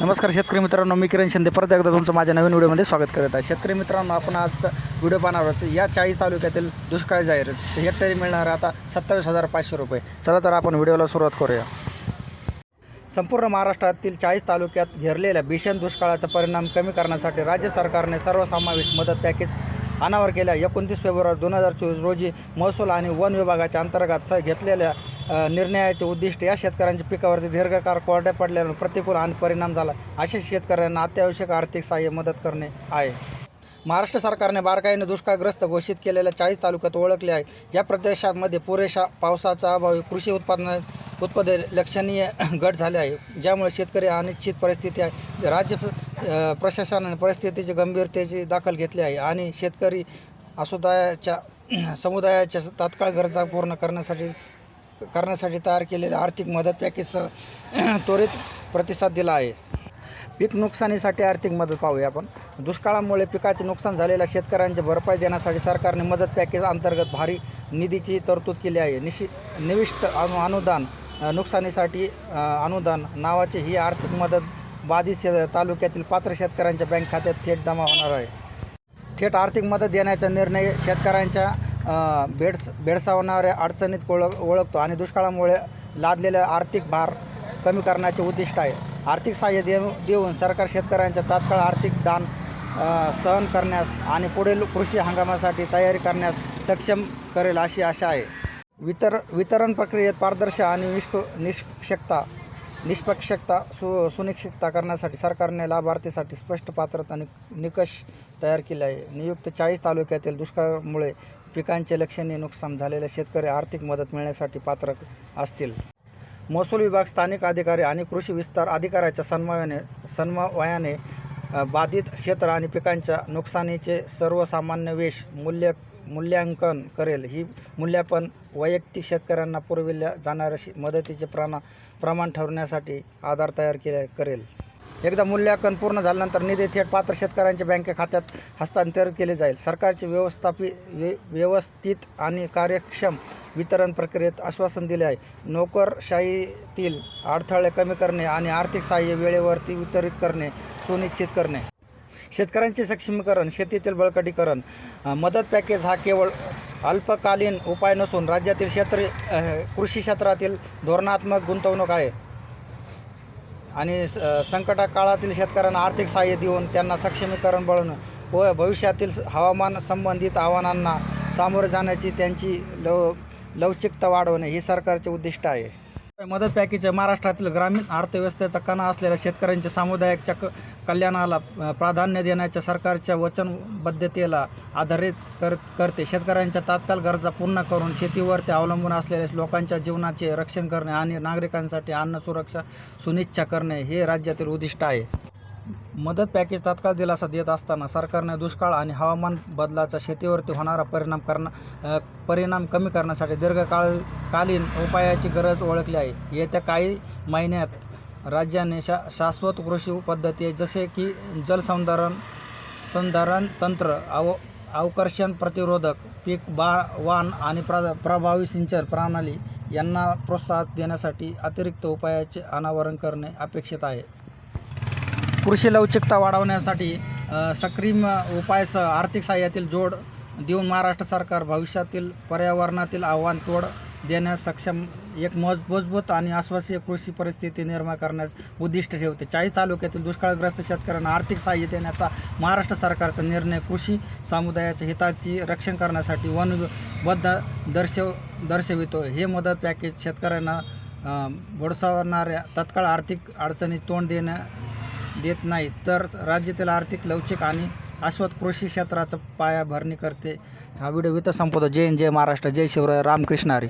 नमस्कार शेतकरी मित्रांनो मी किरण शिंदे. परत एकदा तुमचं माझ्या नवीन व्हिडिओमध्ये स्वागत करत आहे. शेतकरी मित्रांनो आपण आज व्हिडिओ पाहणार आहोत. या चाळीस तालुक्यातील दुष्काळ जाहीर हेक्टरी मिळणार आता सत्तावीस हजार पाचशे रुपये. चला तर आपण व्हिडिओला सुरुवात करूया. संपूर्ण महाराष्ट्रातील चाळीस तालुक्यात घेरलेल्या भीषण दुष्काळाचा परिणाम कमी करण्यासाठी राज्य सरकारने सर्वसमावेश मदत पॅकेज अनावर केल्या. एकोणतीस फेब्रुवारी दोन हजार चोवीस रोजी महसूल आणि वन विभागाच्या अंतर्गत स घेतलेल्या निर्णयाचे उद्दिष्ट या शेतकऱ्यांच्या पिकावरती दीर्घकाळ कोरड्या पडल्यानं प्रतिकूल आणि परिणाम झाला अशा शेतकऱ्यांना अत्यावश्यक आर्थिक सहाय्य मदत करणे आहे. महाराष्ट्र सरकारने बारकाईने दुष्काळग्रस्त घोषित केलेल्या चाळीस तालुक्यात ओळखले आहे. या प्रदेशामध्ये पुरेशा पावसाचा अभावी कृषी उत्पादन उत्पादन लक्षणीय घट झाले आहे ज्यामुळे शेतकरी अनिश्चित परिस्थिती आहे. राज्य प्रशासनाने परिस्थितीची गंभीरतेची दखल घेतली आहे आणि शेतकरी असुदायाच्या समुदायाच्या तात्काळ गरजा पूर्ण करण्यासाठी करण्यासाठी तयार केलेल्या आर्थिक मदत पॅकेजसह त्वरित प्रतिसाद दिला आहे. पीक नुकसानीसाठी आर्थिक मदत पाहूया आपण. दुष्काळामुळे पिकाचे नुकसान झालेल्या शेतकऱ्यांची भरपाई देण्यासाठी सरकारने मदत पॅकेज अंतर्गत भारी निधीची तरतूद केली आहे. निशी निविष्ट अनु अनुदान नुकसानीसाठी अनुदान नावाची ही आर्थिक मदत बाधित तालुक्यातील पात्र शेतकऱ्यांच्या बँक खात्यात थेट जमा होणार आहे. थेट आर्थिक मदत देण्याचा निर्णय शेतकऱ्यांच्या अ, भेडस भेडसावणाऱ्या अडचणीत ओळख ओळखतो आणि दुष्काळामुळे लादलेला आर्थिक भार कमी करण्याचे उद्दिष्ट आहे. आर्थिक सहाय्य देऊ देऊन सरकार शेतकऱ्यांच्या तात्काळ आर्थिक दान सहन करण्यास आणि पुढील कृषी हंगामासाठी तयारी करण्यास सक्षम करेल अशी आशा आहे. वितर वितरण प्रक्रियेत पारदर्शक आणि निष्क निष्पक्षता निष्पक्षता सु सुनिश्चितता करण्यासाठी सरकारने लाभार्थीसाठी स्पष्ट पात्रता नि निकष तयार केले आहे. नियुक्त चाळीस तालुक्यातील दुष्काळामुळे पिकांचे लक्षणीय नुकसान झालेल्या शेतकरी आर्थिक मदत मिळण्यासाठी पात्र असतील. महसूल विभाग स्थानिक अधिकारी आणि कृषी विस्तार अधिकाऱ्याच्या सन्मायाने सन्मावयाने बाधित क्षेत्र आणि पिकांच्या नुकसानीचे सर्वसामान्य वेश मूल्य मूल्यांकन करेल. ही मूल्यापन वैयक्तिक शेतकऱ्यांना पुरविल्या जाणाऱ्या मदतीचे प्रणा प्रमाण ठरवण्यासाठी आधार तयार केले करेल. एकदा मूल्यांकन पूर्ण झाल्यानंतर निधी थेट पात्र शेतकऱ्यांच्या बँके खात्यात हस्तांतरित केले जाईल. सरकारचे व्यवस्थापित व्य व्यवस्थित आणि कार्यक्षम वितरण प्रक्रियेत आश्वासन दिले आहे. नोकरशाहीतील अडथळे कमी करणे आणि आर्थिक सहाय्य वेळेवरती वितरित करणे सुनिश्चित करणे. शेतकऱ्यांचे सक्षमीकरण शेतीतील बळकटीकरण मदत पॅकेज हा केवळ अल्पकालीन उपाय नसून राज्यातील क्षेत्र कृषी क्षेत्रातील धोरणात्मक गुंतवणूक आहे. आणि स- संकटा काळातील शेतकऱ्यांना आर्थिक सहाय्य देऊन त्यांना सक्षमीकरण बनवणं व भविष्यातील हवामान संबंधित आव्हानांना सामोरे जाण्याची त्यांची लव लवचिकता वाढवणे ही सरकारचे उद्दिष्ट आहे. मदत पॅकेज महाराष्ट्रातील ग्रामीण अर्थव्यवस्थेचा कणा असलेल्या शेतकऱ्यांच्या सामुदायिकच्या क कल्याणाला प्राधान्य देण्याच्या सरकारच्या वचनबद्धतेला आधारित कर करते. शेतकऱ्यांच्या तात्काळ गरजा पूर्ण करून शेतीवरती अवलंबून असलेल्या लोकांच्या जीवनाचे रक्षण करणे आणि नागरिकांसाठी अन्न सुरक्षा सुनिश्चित करणे हे राज्यातील उद्दिष्ट आहे. मदत पॅकेज तात्काळ दिलासा देत असताना सरकारने दुष्काळ आणि हवामान बदलाचा शेतीवरती होणारा परिणाम करणं परिणाम कमी करण्यासाठी दीर्घकाळ कालीन उपायाची गरज ओळखली आहे. येत्या काही महिन्यात राज्याने शा शाश्वत कृषी पद्धती जसे की जलसंधारण संधारण तंत्र अव अवकर्षण प्रतिरोधक पीक बा वाण आणि प्र प्रभावी सिंचन प्रणाली यांना प्रोत्साहन देण्यासाठी अतिरिक्त उपायाचे अनावरण करणे अपेक्षित आहे. कृषी लवचिकता वाढवण्यासाठी सक्रीम सक्रिय आर्थिक सहाय्यातील जोड देऊन महाराष्ट्र सरकार भविष्यातील पर्यावरणातील आव्हान तोड देण्यास सक्षम एक मज मजबूत आणि आश्वासीय कृषी परिस्थिती निर्माण करण्यास उद्दिष्ट ठेवते. चाळीस तालुक्यातील दुष्काळग्रस्त शेतकऱ्यांना आर्थिक सहाय्य देण्याचा महाराष्ट्र सरकारचा निर्णय. कृषी समुदायाच्या हिताची रक्षण करण्यासाठी वनबद्ध दर्शव दर्शवितो. हे मदत पॅकेज शेतकऱ्यांना भोडसावणाऱ्या तत्काळ आर्थिक अडचणीत तोंड देण्या देत नाही तर राज्यातील आर्थिक लवचिक आणि शाश्वत कृषी क्षेत्राचं पायाभरणी करते. हा व्हिडिओ इथं संपवतो. जय हिंद, जय महाराष्ट्र जय शिवराय रामकृष्ण हरी.